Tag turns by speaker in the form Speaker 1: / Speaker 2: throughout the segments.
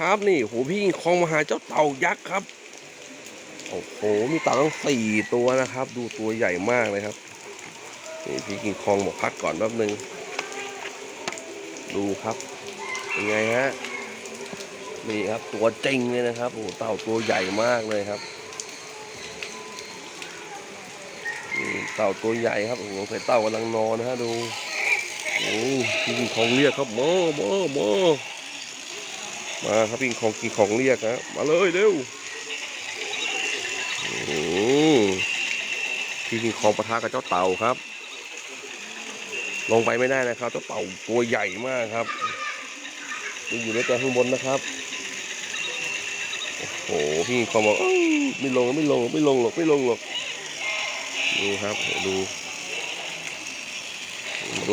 Speaker 1: ครับนี่โหพี่คองมาหาเจ้าเต่ายักษ์ครับโอ้โหมีเต่าตั้งสี่ตัวนะครับ ดูตัวใหญ่มากเลยครับนี่พี่กิงคองบอกพักก่อนแป๊บนึง ดูครับเป็นไงฮะนี่ครับตัวจริงเลยนะครับโอ้โหเต่าตัวใหญ่มากเลยครับนี่เต่าตัวใหญ่ครับโอ้โหใส่เต่ากำลังนอนนะฮะดูโอ้พี่กิงคองเรียกครับโมโมโม มาครับพิงของกินของเรียกฮะมาเลยเร็วอืมพี่กินของปะทะกับเจ้าเต่าครับ ลงไปไม่ได้นะครับเจ้าเต่าตัวใหญ่มากครับยังอยู่ในแต่ข้างบนนะครับโอ้โหพี่กินของบอกไม่ลงไม่ลงไม่ลงหรอกไม่ลงหรอกดูครับดู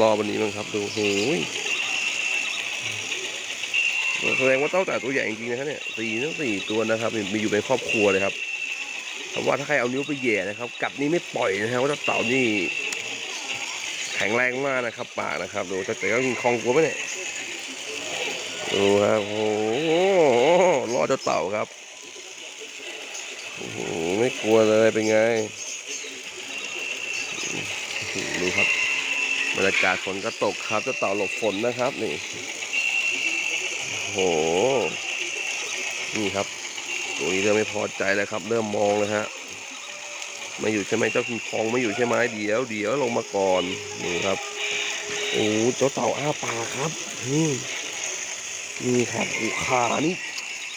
Speaker 1: รอวันนี้มั้งครับดูโอ้ย แสดงว่าเต้าแต่ตัวใหญ่จริงๆนะครับเนี่ยสี่ทั้งสี่ตัวนะครับ มีอยู่เป็นครอบครัวเลยครับเพราะว่าถ้าใครเอานิ้วไปแย่นะครับ กัดนี่ไม่ปล่อยนะครับว่าเต่านี่แข็งแรงมากนะครับปากนะครับดูแต่ก็คลองกลัวไหมเนี่ยดูครับโอ้โหรอดเจ้าเต่าครับโอ้โหไม่กลัวเลยเป็นไงดูครับบรรยากาศฝนก็ตกครับเจ้าเต่าหลบฝนนะครับนี่ ห นี่ครับตัวนี้เริ่มไม่พอใจแล้วครับ เริ่มมองเลยฮะไม่อยู่ใช่ไหมเจ้าคิงคองไม่อยู่ใช่ไหมเดี๋ยวเดี๋ยวลงมาก่อนนี่ครับโอ้เจ้าเต่าอ้าปากครับนี่นี่ครับโอ้ขานี่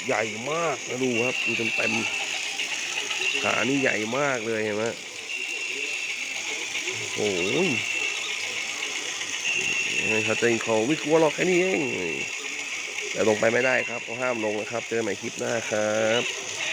Speaker 1: ใหญ่มากนะดูครับดูเต็มเต็มขานี่ใหญ่มากเลยเห็นไหมโอ้ยนี่ครับเจ้าคิงคองไม่กลัวหรอกแค่นี้เอง แต่ลงไปไม่ได้ครับเขาห้ามลงนะครับ เจอกันใหม่คลิปหน้าครับ